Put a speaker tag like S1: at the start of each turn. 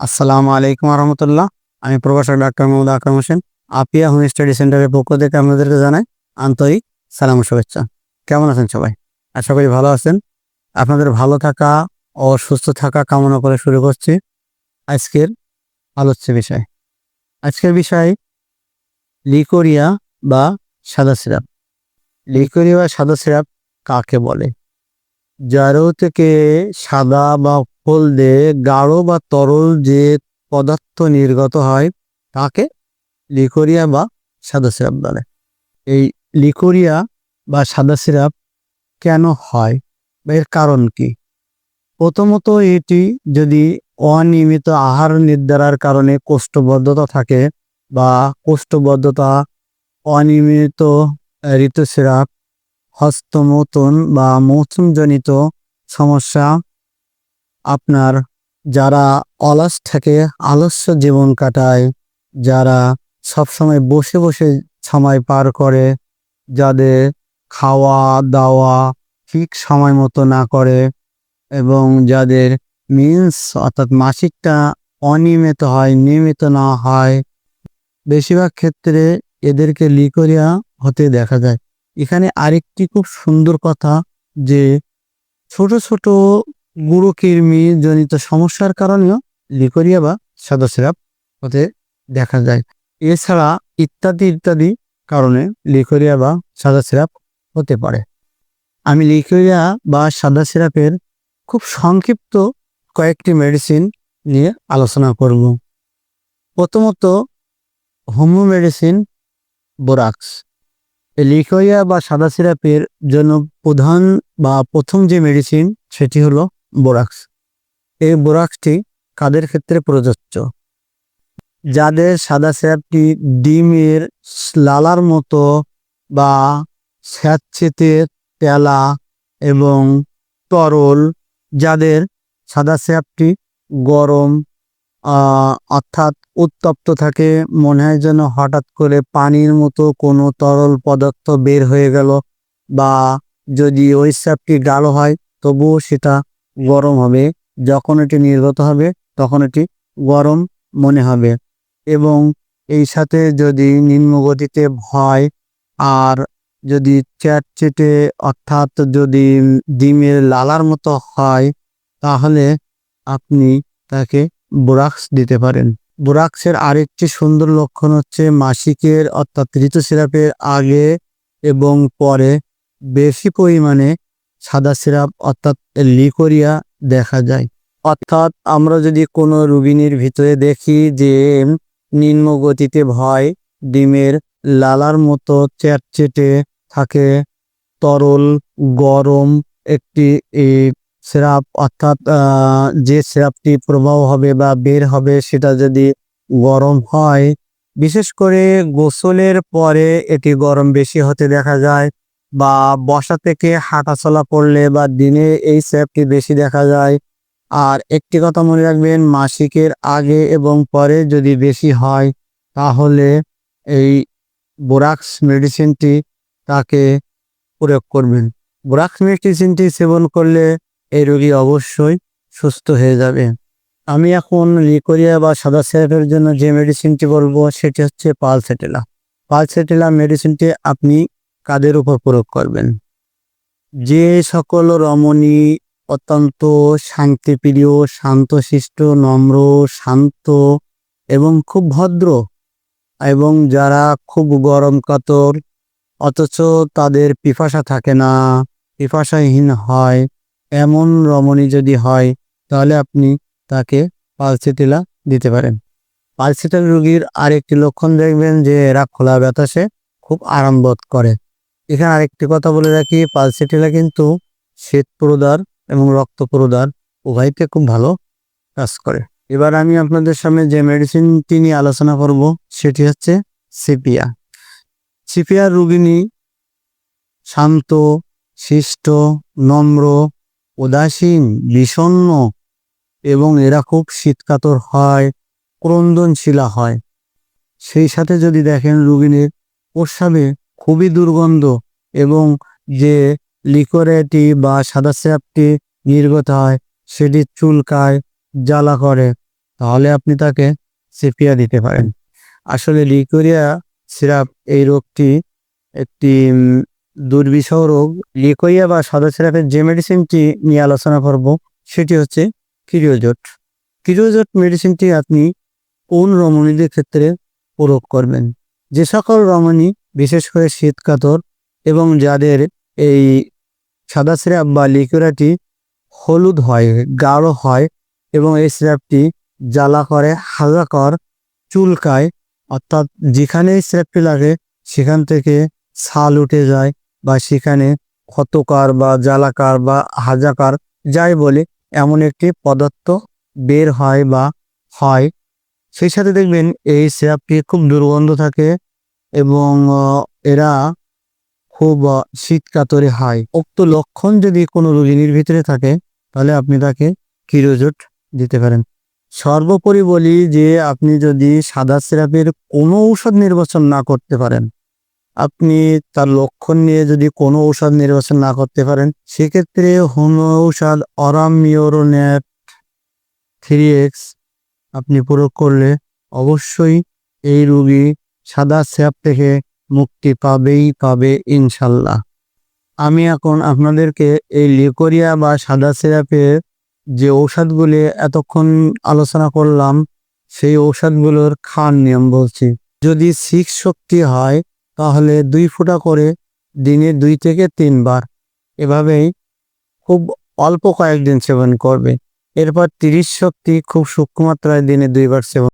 S1: আসসালামু আলাইকুম রহমতুল্লাহ আমি প্রভাষক ডাক্তার মোহাম্মদ আকরাম হোসেন। আপিয়া হোম স্টাডি সেন্টারের পক্ষ থেকে আপনাদেরকে জানাই আন্তরিক সালাম শুভেচ্ছা। কেমন আছেন সবাই? আশা করি ভালো আছেন। আপনাদের ভালো থাকা ও সুস্থ থাকা কামনা করে শুরু করছি আজকের আলোচ্য বিষয়। আজকের বিষয় লিকোরিয়া বা সাদা সিরাপ। লিকোরিয়া বা সাদা সিরাপ কাকে বলে? জারো থেকে সাদা বা হলদে গাঢ় বা তরল যে পদার্থ নির্গত হয়, তাকে লিকোরিয়া বা সাদা সিরাপ বলে। এই লিকোরিয়া বা সাদা সিরাপ কেন হয় বা এর কারণ কি? প্রথমত এটি যদি অনিয়মিত আহার নির্ধারার কারণে কোষ্ঠবদ্ধতা থাকে বা কোষ্ঠবদ্ধতা অনিয়মিত ঋতুস্রাব হস্তমোতন বা মৌসুমজনিত সমস্যা আপনার যারা অলস থাকে আলস্য জীবন কাটায়, যারা সবসময় বসে বসে সময় পার করে, যাদের খাওয়া দাওয়া ঠিক সময় মতো না করে এবং যাদের মিন্স অর্থাৎ মাসিকটা অনিয়মিত হয়, নিয়মিত না হয়, বেশিরভাগ ক্ষেত্রে এদেরকে লিকোরিয়া হতে দেখা যায়। এখানে আরেকটি খুব সুন্দর কথা যে ছোট ছোট গুঁড়োকৃমি জনিত সমস্যার কারণেও লিকোরিয়া বা সাদা সিরাপ হতে দেখা যায়। এছাড়া ইত্যাদি ইত্যাদি কারণে লিকোরিয়া বা সাদা সিরাপ হতে পারে। আমি লিকোরিয়া বা সাদা সিরাপের খুব সংক্ষিপ্ত কয়েকটি মেডিসিন নিয়ে আলোচনা করব। প্রথমত হোমিও মেডিসিন বোরাক্স লিকোরিয়া বা সাদা সিরাপের জন্য প্রধান বা প্রথম যে মেডিসিন সেটি হলো বোরাক্স। এই বোরাক্সটি কাদের ক্ষেত্রে প্রযোজ্য? যাদের সাদা স্যাপটি ডিমের লালার মতো বা স্যাঁতচেতে তেলা এবং তরল, যাদের সাদা স্যাপটি গরম অর্থাৎ উত্তপ্ত থাকে, মনে হয় যেন হঠাৎ করে পানির মতো কোনো তরল পদার্থ বের হয়ে গেল বা যদি ওই স্যাপটি গাঢ় হয়, তবুও সেটা গরম হবে, যখন এটি নির্গত হবে, তখন এটি গরম মনে হবে। এবং এই সাথে যদি নিম্ন গতিতে ভয় আর যদি চ্যাটচেটে অর্থাৎ যদি ডিমের লালার মতো হয়, তাহলে আপনি তাকে বোরাক্স দিতে পারেন। বোরাক্সের আরেকটি সুন্দর লক্ষণ হচ্ছে মাসিকের অর্থাৎ ঋতুস্রাবের আগে এবং পরে বেশি পরিমাণে সাদা সিরাপ অর্থাৎ লিকোরিয়া দেখা যায়। অর্থাৎ আমরা যদি কোনো রুগিনীর ভিতরে দেখি যে নিম্ন গতিতে ভয়, ডিমের লালার মতো চ্যাটচেটে থাকে, তরল, গরম একটি সিরাপ, অর্থাৎ যে সিরাপটি প্রবাহ হবে বা বের হবে সেটা যদি গরম হয়, বিশেষ করে গোসলের পরে এটি গরম বেশি হতে দেখা যায়। বা বসা থেকে হাঁটাচলা করলে বা দিনে এই সিরাপটি বেশি দেখা যায়। আর একটি কথা মনে রাখবেন, মাসিকের আগে এবং পরে যদি বেশি হয়, তাহলে এই বোরাক্স মেডিসিনটি তাকে প্রয়োগ করবেন। বোরাক্স মেডিসিনটি সেবন করলে এই রোগী অবশ্যই সুস্থ হয়ে যাবে। আমি এখন লিকোরিয়া বা সাদা সিরাপের জন্য যে মেডিসিনটি বলব, সেটি হচ্ছে পালসেটেলা। পালসেটেলা মেডিসিনটি আপনি কাদের উপর প্রয়োগ করবেন? যে সকল রমণী অত্যন্ত শান্তিপ্রিয়, শান্তশিষ্ট, নম্র, শান্ত এবং খুব ভদ্র এবং যারা খুব গরম কাতর, অথচ তাদের পিপাসা থাকে না, পিপাসাহীন হয়, এমন রমণী যদি হয়, তাহলে আপনি তাকে পালসিটিলা দিতে পারেন। পালসিটাল রোগীর আরেকটি লক্ষণ দেখবেন যে এরা খোলা বাতাসে খুব আরাম বোধ করে। এখানে আরেকটি কথা বলে রাখি পালসিটিলা কিন্তু শ্বেত প্রদার এবং রক্ত প্রদার উভয়তে খুব ভালো কাজ করে। এবার আমি আপনাদের সামনে যে মেডিসিনটি নিয়ে আলোচনা করব, সেটি হচ্ছে সিপিয়া সিপিয়া রোগিনী শান্ত, শিষ্ট, নম্র, উদাসীন, বিষণ্ণ এবং এরা খুব শীতকাতর হয়, ক্রন্দনশীলা হয়। সেই সাথে যদি দেখেন রুগিনীর প্রস্রাবে খুবই দুর্গন্ধ এবং যে লিকোরেটি বা সাদা স্যাপটি নির্গত হয়, সেটি চুলকায়, জ্বালা করে। তাহলে আপনি তাকে সিপিয়া দিতে পারেন। আসলে লিকোরিয়া সিরাপ এই রোগটি একটি দুর্বিষহ রোগ। লিকোরিয়া বা সাদা সিরাপের যে মেডিসিনটি নিয়ে আলোচনা করব, সেটি হচ্ছে কিরিওজোট। কিরিওজোট মেডিসিনটি আপনি কোন রমণীদের ক্ষেত্রে প্রয়োগ করবেন? যে সকল রমণী বিশেষ করে শীতকাতর এবং যাদের এই সাদা সিরাপ বা লিকুরাটি হলুদ হয়, গাঢ় হয় এবং এই সিরাপটি জ্বালা করে, হালকা কর, চুলকায়, অর্থাৎ যেখানে এই সিরাপটি লাগে সেখান থেকে ছাল উঠে যায় বা সেখানে ক্ষতকার বা জ্বালাকার বা হাজাকার যাই বলে, এমন একটি পদার্থ বের হয় বা হয়। সেই সাথে দেখবেন এই সিরাপটি খুব দুর্গন্ধ থাকে এবং এরা খুব আহ, শীত কাতরে হয় উক্ত লক্ষণ যদি কোনো রোগিনীর ভিতরে থাকে তাহলে আপনি তাকে কিরোজোট দিতে পারেন। সর্বোপরি বলি যে আপনি যদি সাদা সিরাপের কোনো ঔষধ নির্বাচন না করতে পারেন আপনি তার লক্ষণ নিয়ে যদি কোনো ঔষধ নির্বাচন না করতে পারেন সেক্ষেত্রে হোমিও ঔষধ অরাম মিওরোনেট থ্রি এক্স আপনি প্রয়োগ করলে অবশ্যই এই রোগী সাদা স্যাপ থেকে মুক্তি পাবেই পাবে ইনশাল্লাহ। আমি এখন আপনাদেরকে এই লিকোরিয়া বা সাদা সিরাপের যে ঔষধগুলি এতক্ষণ আলোচনা করলাম, সেই ঔষধগুলোর খান নিয়ম বলছি। যদি সিক্স শক্তি হয়, তাহলে দুই ফুটা করে দিনে দুই থেকে তিনবার। এভাবেই খুব অল্প কয়েকদিন সেবন করবে। এরপর তিরিশ শক্তি খুব সূক্ষ্ম মাত্রায় দিনে দুইবার সেবন